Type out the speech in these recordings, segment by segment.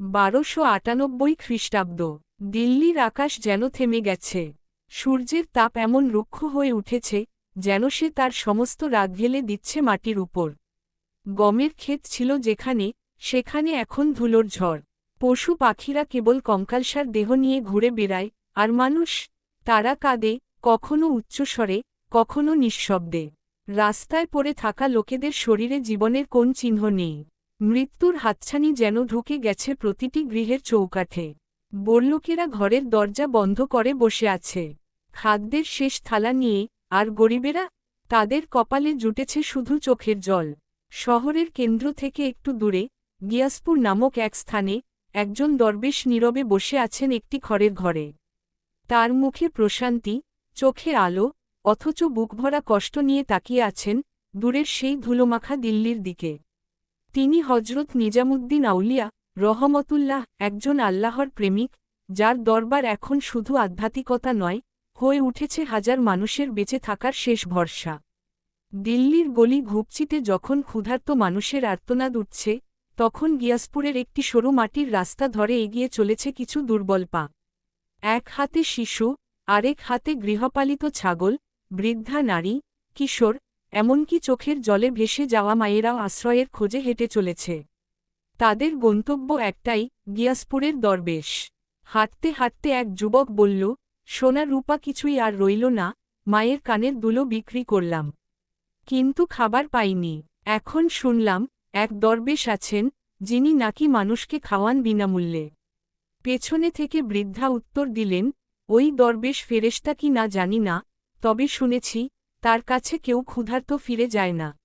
বারোশো আটানব্বই খ্রিস্টাব্দ। দিল্লির আকাশ যেন থেমে গেছে। সূর্যের তাপ এমন রুক্ষ হয়ে উঠেছে, যেন সে তার সমস্ত রাগ ঢেলে দিচ্ছে মাটির উপর। গমের ক্ষেত ছিল যেখানে, সেখানে এখন ধুলোর ঝড়। পশু পাখিরা কেবল কঙ্কালসার দেহ নিয়ে ঘুরে বেড়ায়, আর মানুষ, তারা কাঁদে, কখনো উচ্চস্বরে, কখনো নিঃশব্দে। রাস্তায় পড়ে থাকা লোকেদের শরীরে জীবনের কোন চিহ্ন নেই। মৃত্যুর হাতছানি যেন ঢুকে গেছে প্রতিটি গৃহের চৌকাঠে। বড়লোকেরা ঘরের দরজা বন্ধ করে বসে আছে। খাদ্যের শেষ থালা নিয়ে আর গরিবেরা তাদের কপালে জুটেছে শুধু চোখের জল। শহরের কেন্দ্র থেকে একটু দূরে, গিয়াসপুর নামক এক স্থানে একজন দরবেশ নীরবে বসে আছেন একটি খড়ের ঘরে। তার মুখে প্রশান্তি, চোখে আলো, অথচ বুকভরা কষ্ট নিয়ে তাকিয়ে আছেন দূরের সেই ধুলোমাখা দিল্লির দিকে। তিনি হজরত নিজামুদ্দিন আউলিয়া রহমতুল্লাহ একজন আল্লাহর প্রেমিক, যার দরবার এখন শুধু আধ্যাত্মিকতা নয়, হয়ে উঠেছে হাজার মানুষের বেঁচে থাকার শেষ ভরসা। দিল্লির গলি ঘুপচিতে যখন ক্ষুধার্ত মানুষের আর্তনাদ উঠছে, তখন গিয়াসপুরের একটি সরু মাটির রাস্তা ধরে এগিয়ে চলেছে কিছু দুর্বল পা। এক হাতে শিশু, আরেক হাতে গৃহপালিত ছাগল, বৃদ্ধা নারী, কিশোর এমনকি চোখের জলে ভেসে যাওয়া মায়েরাও আশ্রয়ের খোঁজে হেঁটে চলেছে। তাদের গন্তব্য একটাই, গিয়াসপুরের দরবেশ। হাঁটতে হাঁটতে এক যুবক বলল, সোনা রূপা, কিছুই আর রইল না, মায়ের কানের দুলো বিক্রি করলাম। কিন্তু খাবার পাইনি। এখন শুনলাম, এক দরবেশ আছেন, যিনি নাকি মানুষকে খাওয়ান বিনামূল্যে। পেছনে থেকে বৃদ্ধা উত্তর দিলেন, ওই দরবেশ ফেরেশতা কি না জানি না, তবে শুনেছি তার কাছে কেউ ক্ষুধার্ত ফিরে যায় না।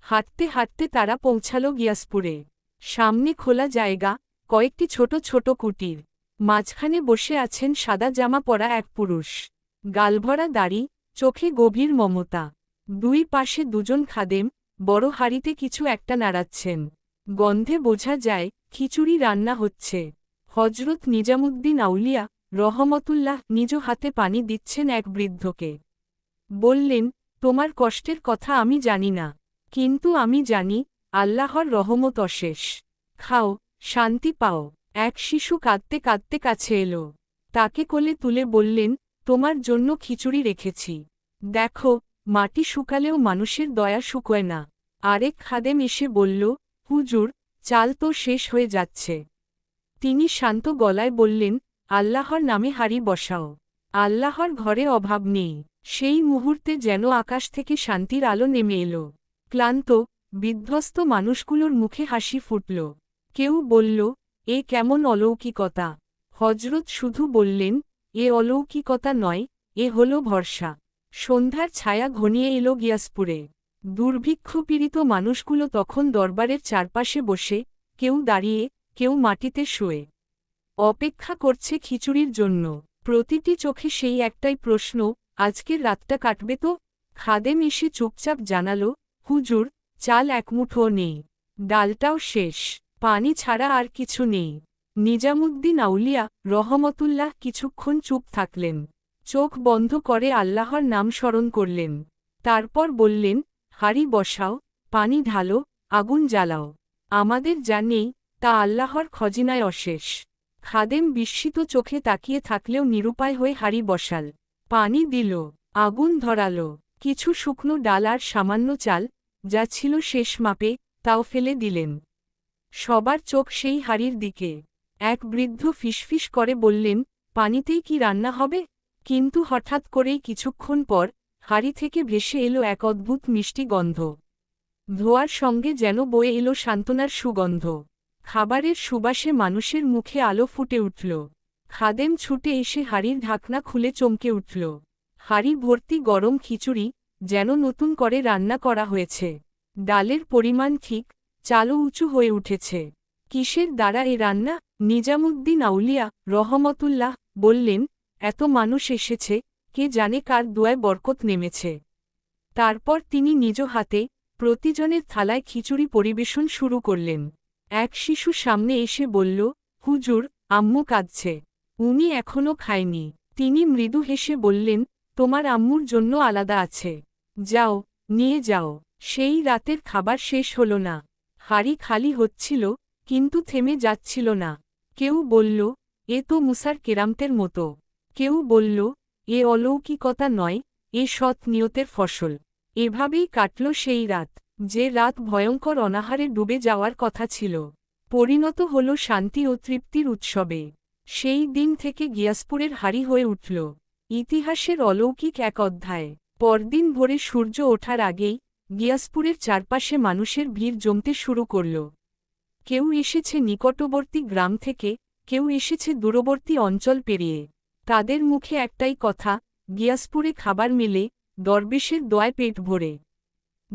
হাঁটতে হাঁটতে তারা পৌঁছাল গিয়াসপুরে। সামনে খোলা জায়গা, কয়েকটি ছোট ছোট কুটির। মাঝখানে বসে আছেন সাদা জামা পরা এক পুরুষ। গালভরা দাড়ি, চোখে গভীর মমতা। দুই পাশে দুজন খাদেম, বড় হাড়িতে কিছু একটা নাড়াচ্ছেন। গন্ধে বোঝা যায়, খিচুড়ি রান্না হচ্ছে। হজরত নিজামুদ্দিন আউলিয়া রহমতুল্লাহ নিজ হাতে পানি দিচ্ছেন এক বৃদ্ধকে। বললেন, তোমার কষ্টের কথা আমি জানি না, কিন্তু আমি জানি, আল্লাহর রহমত অশেষ। খাও, শান্তি পাও এক শিশু কাঁদতে কাঁদতে কাছে এলো। তাকে কোলে তুলে বললেন, তোমার জন্য খিচুড়ি রেখেছি। দেখো, মাটি শুকালেও মানুষের দয়া শুকোয় না আরেক খাদেম এসে বলল, হুজুর, চাল তো শেষ হয়ে যাচ্ছে তিনি শান্ত গলায় বললেন, আল্লাহর নামে হাড়ি বসাও। আল্লাহর ঘরে অভাব নেই। সেই মুহূর্তে যেন আকাশ থেকে শান্তির আলো নেমে এলো। ক্লান্ত, বিধ্বস্ত মানুষগুলোর মুখে হাসি ফুটল। কেউ বলল, এ কেমন অলৌকিকতা। হজরত শুধু বললেন, এ অলৌকিকতা নয়, এ হল ভরসা। সন্ধ্যার ছায়া ঘনিয়ে এলো গিয়াসপুরে। দুর্ভিক্ষপীড়িত মানুষগুলো তখন দরবারের চারপাশে বসে, কেউ দাঁড়িয়ে, কেউ মাটিতে শুয়ে। অপেক্ষা করছে খিচুড়ির জন্য। প্রতিটি চোখে সেই একটাই প্রশ্ন আজকের রাতটা কাটবে তো? খাদেম এসে চুপচাপ জানাল, হুজুর, চাল একমুঠো নেই। ডালটাও শেষ। পানি ছাড়া আর কিছু নেই। নিজামুদ্দিন আউলিয়া রহমতুল্লাহ কিছুক্ষণ চুপ থাকলেন। চোখ বন্ধ করে আল্লাহর নাম স্মরণ করলেন। তারপর বললেন, হাড়ি বসাও, পানি ঢালো, আগুন জ্বালাও। আমাদের যা নেই, তা আল্লাহর খজিনায় অশেষ। খাদেম বিস্মিত চোখে তাকিয়ে থাকলেও নিরুপায় হয়ে হাড়ি বসাল। পানি দিল, আগুন ধরাল, কিছু শুকনো ডাল আর সামান্য চাল, যা ছিল শেষ মাপে, তাও ফেলে দিলেন। সবার চোখ সেই হাড়ির দিকে। এক বৃদ্ধ ফিসফিস করে বললেন, পানিতেই কি রান্না হবে? কিন্তু হঠাৎ করেই কিছুক্ষণ পর, হাড়ি থেকে ভেসে এলো এক অদ্ভুত মিষ্টি গন্ধ। ধোয়ার সঙ্গে যেন বয়ে এলো সান্ত্বনার সুগন্ধ। খাবারের সুবাসে মানুষের মুখে আলো ফুটে উঠল। খাদেম ছুটে এসে হাড়ির ঢাকনা খুলে চমকে উঠল। হাড়ি ভর্তি গরম খিচুড়ি যেন নতুন করে রান্না করা হয়েছে। ডালের পরিমাণ ঠিক চালও উঁচু হয়ে উঠেছে। কিসের দ্বারা এ রান্না? নিজামুদ্দিন আউলিয়া রহমতুল্লাহ বললেন, এত মানুষ এসেছে, কে জানে কার দোয়ায় বরকত নেমেছে? তারপর তিনি নিজ হাতে প্রতিজনের থালায় খিচুড়ি পরিবেশন শুরু করলেন। এক শিশু সামনে এসে বলল, হুজুর, আম্মু কাঁদছে। উনি এখনও খায়নি। তিনি মৃদু হেসে বললেন, তোমার আম্মুর জন্য আলাদা আছে। যাও, নিয়ে যাও। সেই রাতের খাবার শেষ হল না। হাড়ি খালি হচ্ছিল, কিন্তু থেমে যাচ্ছিল না। কেউ বলল, এ তো মুসার কেরামতের মতো। কেউ বলল, এ অলৌকিকতা নয়, এ সৎ নিয়তের ফসল। এভাবেই কাটল সেই রাত, যে রাত ভয়ঙ্কর অনাহারে ডুবে যাওয়ার কথা ছিল। পরিণত হল শান্তি ও তৃপ্তির উৎসবে। সেই দিন থেকে গিয়াসপুরের হারি হয়ে উঠল। ইতিহাসের অলৌকিক এক অধ্যায়। পরদিন ভোরে সূর্য ওঠার আগেই গিয়াসপুরের চারপাশে মানুষের ভিড় জমতে শুরু করল। কেউ এসেছে নিকটবর্তী গ্রাম থেকে, কেউ এসেছে দূরবর্তী অঞ্চল পেরিয়ে। তাদের মুখে একটাই কথা, গিয়াসপুরে খাবার মেলে, দরবেশের দোয়ায় পেট ভরে।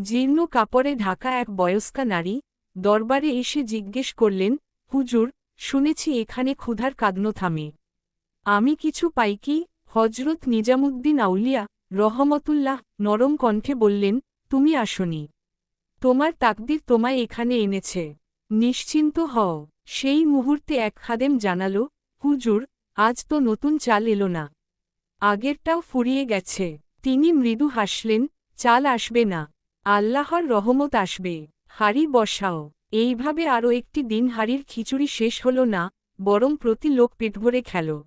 জীর্ণ কাপড়ে ঢাকা এক বয়স্কা নারী দরবারে এসে জিজ্ঞেস করলেন, হুজুর শুনেছি এখানে ক্ষুধার কাঁদন থামে। আমি কিছু পাই কি? হজরত নিজামুদ্দিন আউলিয়া রহমতুল্লাহ নরম কণ্ঠে বললেন, তুমি আসনি। তোমার তাকদির তোমায় এখানে এনেছে। নিশ্চিন্ত হও। সেই মুহূর্তে এক খাদেম জানাল, হুজুর, আজ তো নতুন চাল এলো না। আগেরটাও ফুরিয়ে গেছে। তিনি মৃদু হাসলেন, চাল আসবে না। আল্লাহর রহমত আসবে। হাড়ি বসাও। এইভাবে আরও একটি দিন হাড়ির খিচুড়ি শেষ হল না, বরং প্রতি লোক পেট ভরে খেল।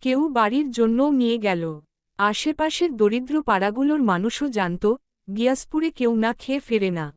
কেউ বাড়ির জন্যও নিয়ে গেল। আশেপাশের দরিদ্র পাড়াগুলোর মানুষও জানত, গিয়াসপুরে কেউ না খেয়ে ফেরে না।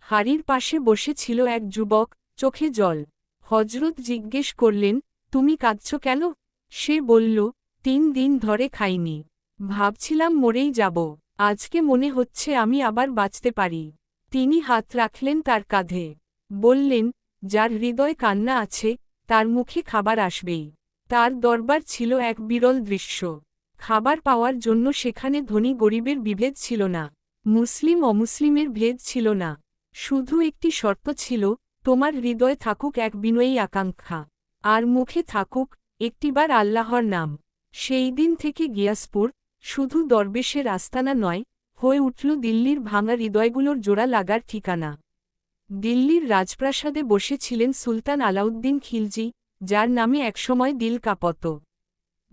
হাড়ির পাশে বসে ছিল এক যুবক, চোখে জল। হজরত জিজ্ঞেস করলেন, তুমি কাঁদছ কেন? সে বলল, তিন দিন ধরে খাইনি। ভাবছিলাম মরেই যাব। আজকে মনে হচ্ছে আমি আবার বাঁচতে পারি। তিনি হাত রাখলেন তার কাঁধে। বললেন, যার হৃদয় কান্না আছে, তার মুখে খাবার আসবেই। তার দরবার ছিল এক বিরল দৃশ্য। খাবার পাওয়ার জন্য সেখানে ধনী গরিবের বিভেদ ছিল না। মুসলিম অমুসলিমের ভেদ ছিল না। শুধু একটি শর্ত ছিল, তোমার হৃদয় থাকুক এক বিনয়ী আকাঙ্ক্ষা। আর মুখে থাকুক একটিবার আল্লাহর নাম। সেই দিন থেকে গিয়াসপুর শুধু দরবেশের আস্তানা নয় হয়ে উঠল দিল্লির ভাঙা হৃদয়গুলোর জোড়া লাগার ঠিকানা। দিল্লির রাজপ্রাসাদে বসেছিলেন সুলতান আলাউদ্দিন খিলজি, যার নামে একসময় দিল কাঁপত।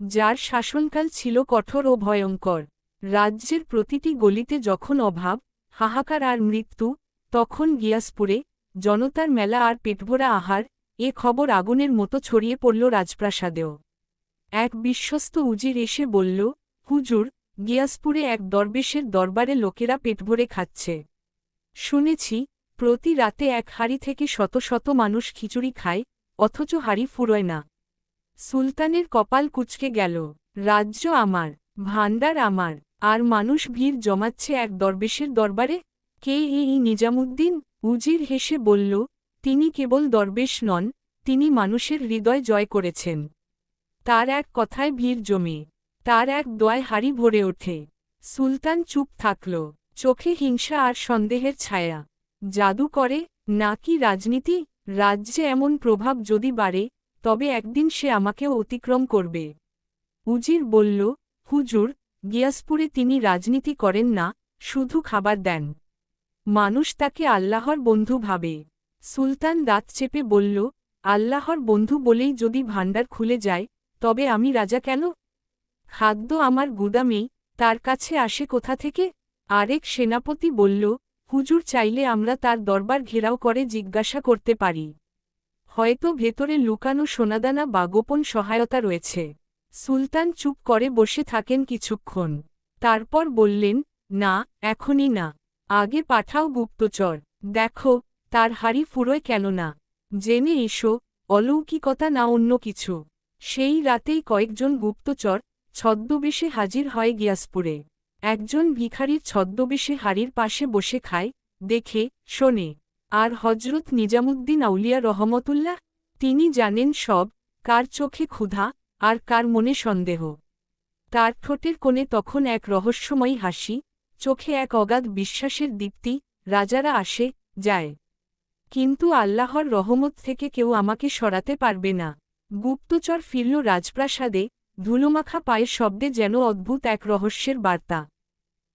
যার শাসনকাল ছিল কঠোর ও ভয়ঙ্কর। রাজ্যের প্রতিটি গলিতে যখন অভাব, হাহাকার আর মৃত্যু, তখন গিয়াসপুরে জনতার মেলা আর পেটভরা আহার, এ খবর আগুনের মতো ছড়িয়ে পড়ল রাজপ্রাসাদেও। এক বিশ্বস্ত উজির এসে বলল, হুজুর গিয়াসপুরে এক দরবেশের দরবারে লোকেরা পেট ভরে খাচ্ছে। শুনেছি, প্রতি রাতে এক হাড়ি থেকে শত শত মানুষ খিচুড়ি খায়, অথচ হাড়ি ফুরোয় না। সুলতানের কপাল কুচকে গেল, রাজ্য আমার, ভাণ্ডার আমার, আর মানুষ ভিড় জমাচ্ছে এক দরবেশের দরবারে। কে এই নিজামুদ্দিন? উজির হেসে বলল, তিনি কেবল দরবেশ নন, তিনি মানুষের হৃদয় জয় করেছেন। তার এক কথায় ভিড় জমে। তার এক দোয়ায় হাড়ি ভরে ওঠে। সুলতান চুপ থাকল। চোখে হিংসা আর সন্দেহের ছায়া। জাদু করে, নাকি রাজনীতি? রাজ্যে এমন প্রভাব যদি বাড়ে, তবে একদিন সে আমাকেও অতিক্রম করবে। উজির বলল, হুজুর, গিয়াসপুরে তিনি রাজনীতি করেন না, শুধু খাবার দেন। মানুষ তাকে আল্লাহর বন্ধু ভাবে। সুলতান দাঁত চেপে বলল, আল্লাহর বন্ধু বলেই যদি ভাণ্ডার খুলে যায়, তবে আমি রাজা কেন? খাদ্য আমার গুদামেই তার কাছে আসে কোথা থেকে? আরেক সেনাপতি বলল, হুজুর চাইলে আমরা তার দরবার ঘেরাও করে জিজ্ঞাসা করতে পারি। হয়তো ভেতরে লুকানো সোনাদানা বা গোপন সহায়তা রয়েছে। সুলতান চুপ করে বসে থাকেন কিছুক্ষণ। তারপর বললেন, না, এখনই না। আগে পাঠাও গুপ্তচর। দেখো, তার হাড়ি ফুরোয় কেন না জেনে এসো, অলৌকিকতা না অন্য কিছু। সেই রাতেই কয়েকজন গুপ্তচর ছদ্মবেশে হাজির হয় গিয়াসপুরে। একজন ভিখারির ছদ্মবেশে হাড়ির পাশে বসে খায়, দেখে, শোনে। আর হজরত নিজামুদ্দিন আউলিয়া রহমতুল্লাহ? তিনি জানেন সব, কার চোখে ক্ষুধা, আর কার মনে সন্দেহ। তার ঠোঁটের কোণে তখন এক রহস্যময়ী হাসি, চোখে এক অগাধ বিশ্বাসের দীপ্তি, রাজারা আসে, যায়। কিন্তু আল্লাহর রহমত থেকে কেউ আমাকে সরাতে পারবে না। গুপ্তচর ফিরল রাজপ্রাসাদে ধুলোমাখা পায়ের শব্দে যেন অদ্ভুত এক রহস্যের বার্তা।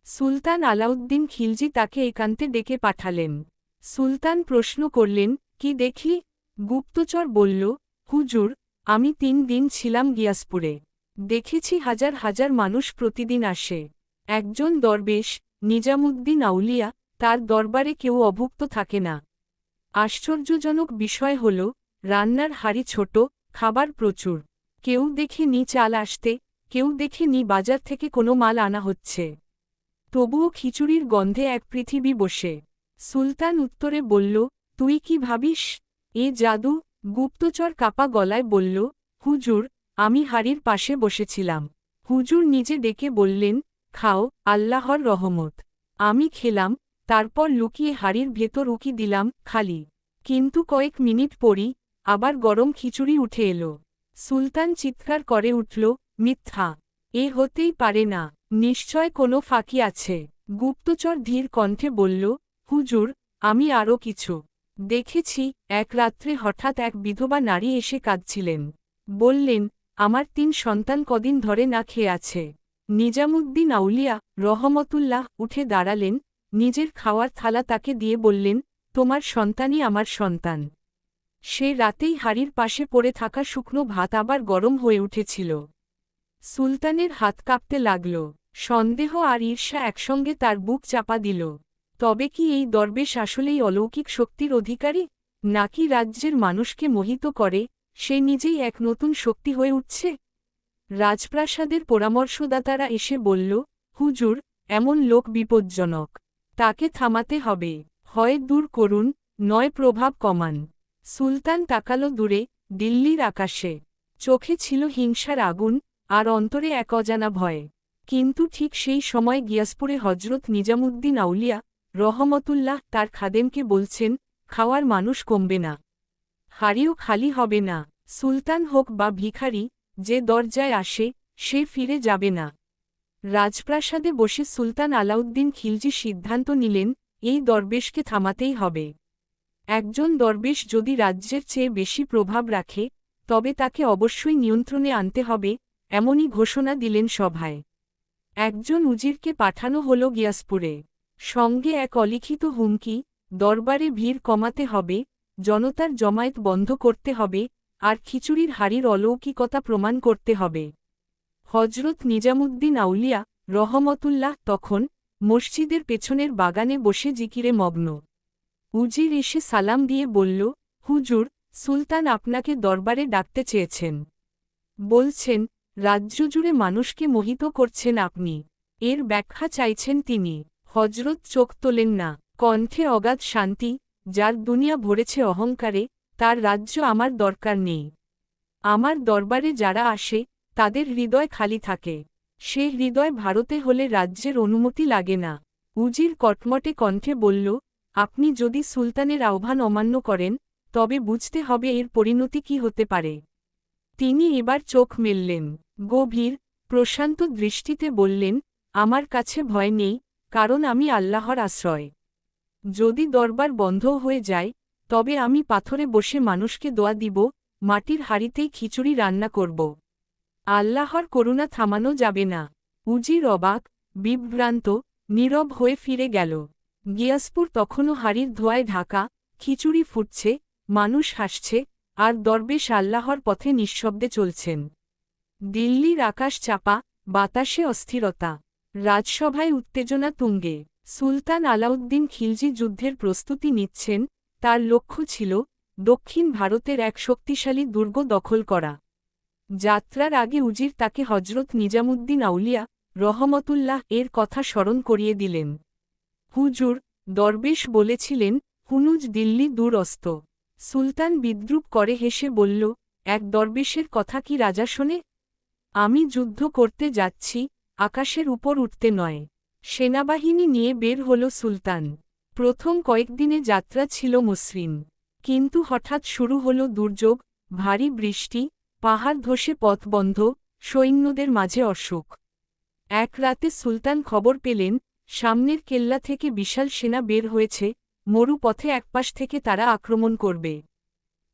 সুলতান আলাউদ্দিন খিলজি তাকে একান্তে ডেকে পাঠালেন। সুলতান প্রশ্ন করলেন, কি দেখি গুপ্তচর বলল, হুজুর, আমি তিন দিন ছিলাম গিয়াসপুরে। দেখেছি হাজার হাজার মানুষ প্রতিদিন আসে। একজন দরবেশ, নিজামুদ্দিন আউলিয়া, তার দরবারে কেউ অভুক্ত থাকে না। আশ্চর্যজনক বিষয় হল, রান্নার হাড়ি ছোট, খাবার প্রচুর। কেউ দেখে নি চাল আসতে, কেউ দেখে নি বাজার থেকে কোনো মাল আনা হচ্ছে। তবুও খিচুড়ির গন্ধে এক পৃথিবী বসে। সুলতান উত্তরে বলল, তুই কি ভাবিস? এ জাদু গুপ্তচর কাপা গলায় বলল, হুজুর, আমি হাড়ির পাশে বসেছিলাম। হুজুর নিজে ডেকে বললেন, খাও, আল্লাহর রহমত। আমি খেলাম, তারপর লুকিয়ে হাড়ির ভেতর উকি দিলাম খালি। কিন্তু কয়েক মিনিট পরই আবার গরম খিচুড়ি উঠে এলো। সুলতান চিৎকার করে উঠল, মিথ্যা। এ হতেই পারে না। নিশ্চয় কোনো ফাঁকি আছে। গুপ্তচর ধীর কণ্ঠে বলল, হুজুর, আমি আরও কিছু। দেখেছি, এক রাত্রে হঠাৎ এক বিধবা নারী এসে কাঁদছিলেন। বললেন, আমার তিন সন্তান কদিন ধরে না খেয়ে আছে। নিজামুদ্দিন আউলিয়া রহমতুল্লাহ উঠে দাঁড়ালেন, নিজের খাওয়ার থালা তাকে দিয়ে বললেন, তোমার সন্তানই আমার সন্তান। সে রাতেই হাড়ির পাশে পড়ে থাকা শুকনো ভাত আবার গরম হয়ে উঠেছিল। সুলতানের হাত কাঁপতে লাগল। সন্দেহ আর ঈর্ষা একসঙ্গে তার বুক চাপা দিল। তবে কি এই দরবেশ আসলেই অলৌকিক শক্তির অধিকারী? নাকি রাজ্যের মানুষকে মোহিত করে? সে নিজেই এক নতুন শক্তি হয়ে উঠছে? রাজপ্রাসাদের পরামর্শদাতারা এসে বলল, হুজুর, এমন লোক বিপজ্জনক। তাকে থামাতে হবে। হয় দূর করুন, নয় প্রভাব কমান। সুলতান তাকালো দূরে, দিল্লির আকাশে। চোখে ছিল হিংসার আগুন, আর অন্তরে এক অজানা ভয়ে। কিন্তু ঠিক সেই সময় গিয়াসপুরে হজরত নিজামুদ্দিন আউলিয়া, রহমতুল্লাহ তার খাদেমকে বলছেন, খাওয়ার মানুষ কমবে না। হাড়িও খালি হবে না। সুলতান হোক বা ভিখারি, যে দরজায় আসে, সে ফিরে যাবে না। রাজপ্রাসাদে বসে সুলতান আলাউদ্দিন খিলজি সিদ্ধান্ত নিলেন, এই দরবেশকে থামাতেই হবে। একজন দরবেশ যদি রাজ্যের চেয়ে বেশি প্রভাব রাখে, তবে তাকে অবশ্যই নিয়ন্ত্রণে আনতে হবে, এমনই ঘোষণা দিলেন সভায়। একজন উজিরকে পাঠানো হল গিয়াসপুরে। সঙ্গে এক অলিখিত হুমকি, দরবারে ভিড় কমাতে হবে, জনতার জমায়েত বন্ধ করতে হবে, আর খিচুড়ির হাড়ির অলৌকিকতা প্রমাণ করতে হবে। হজরত নিজামুদ্দিন আউলিয়া রহমতুল্লাহ তখন মসজিদের পেছনের বাগানে বসে জিকিরে মগ্ন। উজির এসে সালাম দিয়ে বলল, হুজুর, সুলতান আপনাকে দরবারে ডাকতে চেয়েছেন। বলছেন রাজ্য জুড়ে মানুষকে মোহিত করছেন আপনি। এর ব্যাখ্যা চাইছেন তিনি। হজরত চোখ তোলেন না। কণ্ঠে অগাধ শান্তি, যার দুনিয়া ভরেছে অহংকারে, তার রাজ্য আমার দরকার নেই। আমার দরবারে যারা আসে, তাদের হৃদয় খালি থাকে। সে হৃদয় ভারতে হলে রাজ্যের অনুমতি লাগে না। উজির কটমটে কণ্ঠে বলল আপনি যদি সুলতানের আহ্বান অমান্য করেন, তবে বুঝতে হবে এর পরিণতি কি হতে পারে। তিনি এবার চোখ মেললেন, গভীর, প্রশান্ত দৃষ্টিতে বললেন, আমার কাছে ভয় নেই, কারণ আমি আল্লাহর আশ্রয়। যদি দরবার বন্ধ হয়ে যায়, তবে আমি পাথরে বসে মানুষকে দোয়া দিব, মাটির হাড়িতেই খিচুড়ি রান্না করব। আল্লাহর করুণা থামানো যাবে না। উজির অবাক, বিভ্রান্ত, নীরব হয়ে ফিরে গেল। গিয়াসপুর তখনও হাড়ির ধোয়ায় ঢাকা, খিচুড়ি ফুটছে, মানুষ হাসছে, আর দরবেশ আল্লাহর পথে নিঃশব্দে চলছেন। দিল্লির আকাশ চাপা, বাতাসে অস্থিরতা। রাজসভায় উত্তেজনা তুঙ্গে। সুলতান আলাউদ্দিন খিলজি যুদ্ধের প্রস্তুতি নিচ্ছেন, তার লক্ষ্য ছিল দক্ষিণ ভারতের এক শক্তিশালী দুর্গ দখল করা। যাত্রার আগে উজির তাকে হজরত নিজামুদ্দিন আউলিয়া রহমতুল্লাহ এর কথা স্মরণ করিয়ে দিলেন। হুজুর দরবেশ বলেছিলেন, হুনুজ দিল্লি দূরস্ত। সুলতান বিদ্রুপ করে হেসে বলল, এক দরবেশের কথা কি রাজা শোনে? আমি যুদ্ধ করতে যাচ্ছি, আকাশের উপর উঠতে নয়। সেনাবাহিনী নিয়ে বের হল সুলতান। প্রথম কয়েকদিনে যাত্রা ছিল মসৃণ। কিন্তু হঠাৎ শুরু হল দুর্যোগ, ভারী বৃষ্টি, পাহাড় ধসে পথ বন্ধ সৈন্যদের মাঝে অসুখ। এক রাতে সুলতান খবর পেলেন সামনের কেল্লা থেকে বিশাল সেনা বের হয়েছে, মরু পথে একপাশ থেকে তারা আক্রমণ করবে।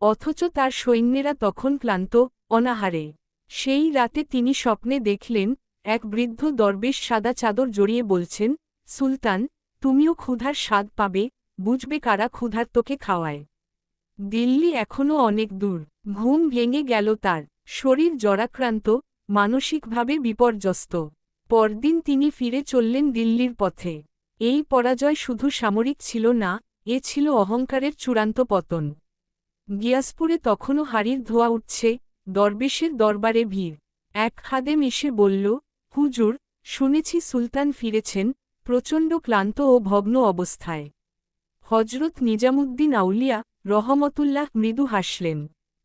অথচ তার সৈন্যেরা তখন ক্লান্ত, অনাহারে। সেই রাতে তিনি স্বপ্নে দেখলেন, এক বৃদ্ধ দরবেশ সাদা চাদর জড়িয়ে বলছেন, সুলতান, তুমিও ক্ষুধার স্বাদ পাবে, বুঝবে কারা ক্ষুধার তোকে খাওয়ায়। দিল্লি এখনও অনেক দূর, ঘুম ভেঙে গেল তার, শরীর জরাক্রান্ত, মানসিকভাবে বিপর্যস্ত। পরদিন তিনি ফিরে চললেন দিল্লির পথে। এই পরাজয় শুধু সামরিক ছিল না, এ ছিল অহংকারের চূড়ান্ত পতন। গিয়াসপুরে তখনও হাড়ির ধোয়া উঠছে, দরবেশের দরবারে ভিড়। এক খাদেম এসে বলল, হুজুর, শুনেছি সুলতান ফিরেছেন, প্রচণ্ড ক্লান্ত ও ভগ্ন অবস্থায়। হজরত নিজামুদ্দিন আউলিয়া রহমতুল্লাহ মৃদু হাসলেন।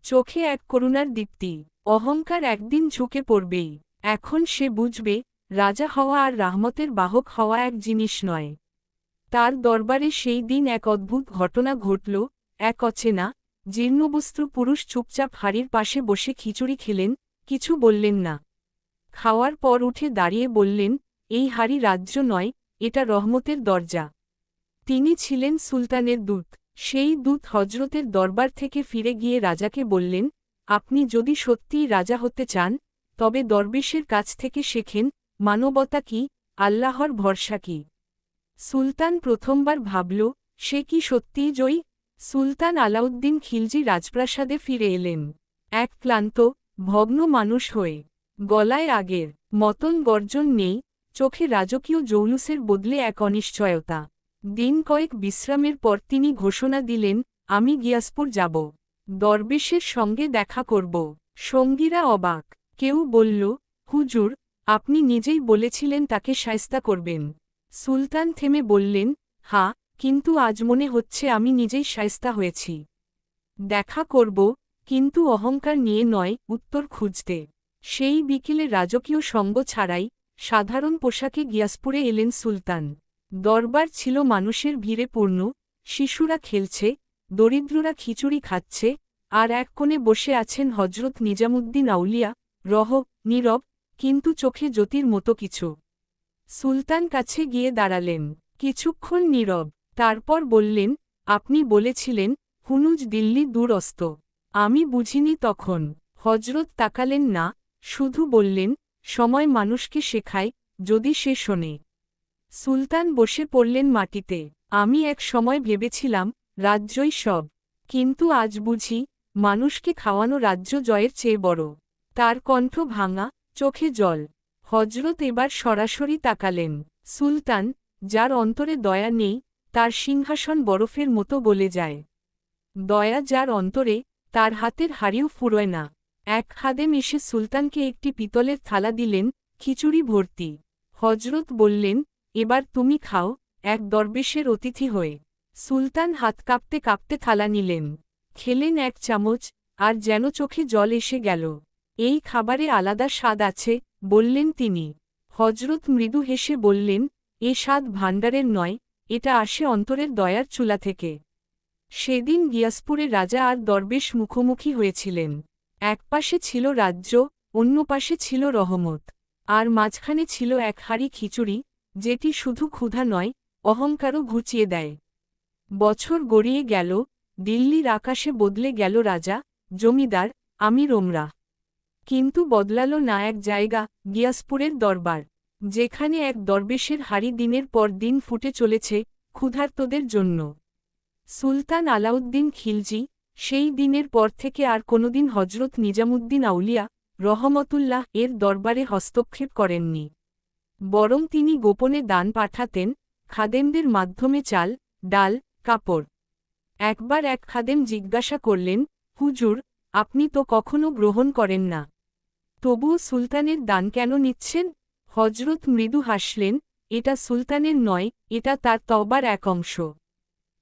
চোখে এক করুণার দীপ্তি, অহংকার একদিন ঝুঁকে পড়বেই, এখন সে বুঝবে রাজা হওয়া আর রাহমতের বাহক হওয়া এক জিনিস নয়। তার দরবারে সেই দিন এক অদ্ভুত ঘটনা ঘটল, এক অচেনা জীর্ণবস্ত্র পুরুষ চুপচাপ হাড়ির পাশে বসে খিচুড়ি খেলেন, কিছু বললেন না। খাওয়ার পর উঠে দাঁড়িয়ে বললেন, এই হাড়ি রাজ্য নয়, এটা রহমতের দরজা। তিনি ছিলেন সুলতানের দূত। সেই দূত হজরতের দরবার থেকে ফিরে গিয়ে রাজাকে বললেন, আপনি যদি সত্যিই রাজা হতে চান, তবে দরবেশের কাছ থেকে শেখেন মানবতা কি? আল্লাহর ভরসা কি? সুলতান প্রথমবার ভাবল, সে কি সত্যিই জয়ী? সুলতান আলাউদ্দিন খিলজি রাজপ্রাসাদে ফিরে এলেন। এক ক্লান্ত, ভগ্ন মানুষ হয়ে। গলায় আগের মতন গর্জন নেই, চোখে রাজকীয় জৌলুসের বদলে এক অনিশ্চয়তা। দিন কয়েক বিশ্রামের পর তিনি ঘোষণা দিলেন, আমি গিয়াসপুর যাব। দরবেশের সঙ্গে দেখা করব। সঙ্গীরা অবাক। কেউ বলল, হুজুর আপনি নিজেই বলেছিলেন তাকে সায়স্তা করবেন। সুলতান থেমে বললেন, হা, কিন্তু আজ মনে হচ্ছে আমি নিজেই সায়স্তা হয়েছি। দেখা করব, কিন্তু অহংকার নিয়ে নয়, উত্তর খুঁজতে। সেই বিকেলে রাজকীয় সঙ্গ ছাড়াই সাধারণ পোশাকে গিয়াসপুরে এলেন সুলতান। দরবার ছিল মানুষের ভিড়ে পূর্ণ, শিশুরা খেলছে, দরিদ্ররা খিচুড়ি খাচ্ছে, আর এক কোণে বসে আছেন হজরত নিজামুদ্দিন আউলিয়া, রহ, নীরব কিন্তু চোখে জ্যোতির মতো কিছু। সুলতান কাছে গিয়ে দাঁড়ালেন। কিছুক্ষণ নীরব। তারপর বললেন, আপনি বলেছিলেন, হুনুজ দিল্লি দূরস্ত। আমি বুঝিনি তখন। হজরত তাকালেন না, শুধু বললেন, সময় মানুষকে শেখায়, যদি সে শোনে। সুলতান বসে পড়লেন মাটিতে। আমি এক সময় ভেবেছিলাম, রাজ্যই সব। কিন্তু আজ বুঝি, মানুষকে খাওয়ানো রাজ্য জয়ের চেয়ে বড়। তার কণ্ঠ ভাঙা চোখে জল। হজরত এবার সরাসরি তাকালেন। সুলতান, যার অন্তরে দয়া নেই, তার সিংহাসন বরফের মতো গলে যায়। দয়া যার অন্তরে, তার হাতের হাড়িও ফুরোয় না। এক খাদেম এসে সুলতানকে একটি পিতলের থালা দিলেন, খিচুড়ি ভর্তি। হজরত বললেন, এবার তুমি খাও, এক দরবেশের অতিথি হয়ে। সুলতান হাত কাঁপতে কাঁপতে থালা নিলেন। খেলেন এক চামচ, আর যেন চোখে জল এসে গেল। এই খাবারে আলাদা স্বাদ আছে, বললেন তিনি। হজরত মৃদু হেসে বললেন, এ স্বাদ ভাণ্ডারের নয়, এটা আসে অন্তরের দয়ার চুলা থেকে। সেদিন গিয়াসপুরে রাজা আর দরবেশ মুখোমুখি হয়েছিলেন। এক পাশে ছিল রাজ্য, অন্য পাশে ছিল রহমত। আর মাঝখানে ছিল এক হাড়ি খিচুড়ি, যেটি শুধু ক্ষুধা নয়, অহংকারও ঘুচিয়ে দেয়। বছর গড়িয়ে গেল, দিল্লির আকাশে বদলে গেল রাজা, জমিদার, আমির ওমরা। কিন্তু বদলালো না এক জায়গা, গিয়াসপুরের দরবার, যেখানে এক দরবেশের হাড়ি দিনের পর দিন ফুটে চলেছে ক্ষুধার্তদের জন্য। সুলতান আলাউদ্দিন খিলজি, সেই দিনের পর থেকে আর কোনোদিন হজরত নিজামুদ্দিন আউলিয়া রহমতুল্লাহ এর দরবারে হস্তক্ষেপ করেননি। বরং তিনি গোপনে দান পাঠাতেন, খাদেমদের মাধ্যমে চাল, ডাল, কাপড়। একবার এক খাদেম জিজ্ঞাসা করলেন, হুজুর, আপনি তো কখনো গ্রহণ করেন না। তবুও সুলতানের দান কেন নিচ্ছেন? হজরত মৃদু হাসলেন, এটা সুলতানের নয়, এটা তার তবার এক অংশ।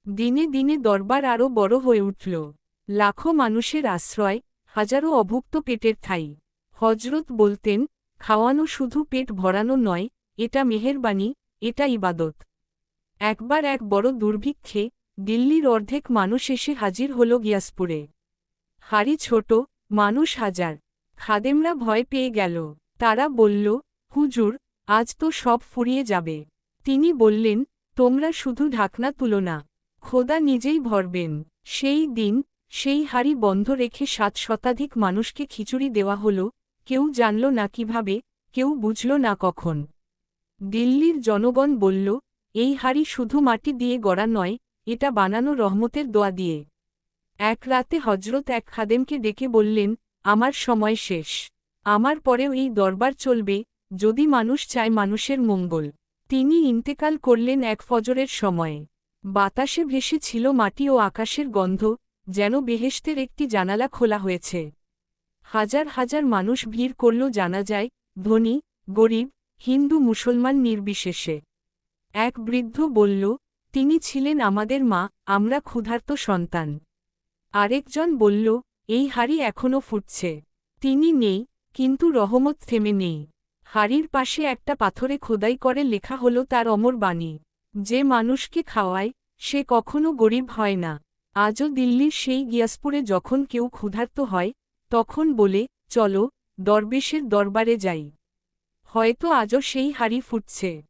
দিনে দিনে দরবার আরও বড় হয়ে উঠল। লাখো মানুষের আশ্রয়, হাজারো অভুক্ত পেটের ঠাই। হজরত বলতেন, খাওয়ানো শুধু পেট ভরানো নয়, এটা মেহেরবানি, এটা ইবাদত। একবার এক বড় দুর্ভিক্ষে, দিল্লির অর্ধেক মানুষ এসে হাজির হল গিয়াসপুরে। হাড়ি ছোট, মানুষ হাজার। খাদেমরা ভয় পেয়ে গেল। তারা বলল, হুজুর, আজ তো সব ফুরিয়ে যাবে। তিনি বললেন, তোমরা শুধু ঢাকনা তুলো না, খোদা নিজেই ভরবেন। সেই দিন, সেই হাড়ি বন্ধ রেখে সাত শতাধিক মানুষকে খিচুড়ি দেওয়া হল, কেউ জানল না কীভাবে, কেউ বুঝল না কখন। দিল্লির জনগণ বলল, এই হাড়ি শুধু মাটি দিয়ে গড়া নয়, এটা বানানো রহমতের দোয়া দিয়ে। এক রাতে হজরত এক খাদেমকে ডেকে বললেন আমার সময় শেষ। আমার পরেও এই দরবার চলবে, যদি মানুষ চায় মানুষের মঙ্গল। তিনি ইন্তেকাল করলেন এক ফজরের সময়ে। বাতাসে ভেসে ছিল মাটি ও আকাশের গন্ধ, যেন বেহেশতের একটি জানালা খোলা হয়েছে। হাজার হাজার মানুষ ভিড় করল জানা যায় ধনী, গরিব, হিন্দু, মুসলমান নির্বিশেষে। এক বৃদ্ধ বলল, তিনি ছিলেন আমাদের মা, আমরা ক্ষুধার্ত সন্তান। আরেকজন বলল এই হাড়ি এখনও ফুটছে। তিনি নেই, কিন্তু রহমত থেমে নেই। হাড়ির পাশে একটা পাথরে খোদাই করে লেখা হল তার অমর বাণী। যে মানুষকে খাওয়ায়, সে কখনো গরিব হয় না। আজও দিল্লির সেই গিয়াসপুরে যখন কেউ ক্ষুধার্ত হয়, তখন বলে, চলো, দরবেশের দরবারে যাই। হয়তো আজও সেই হাড়ি ফুটছে।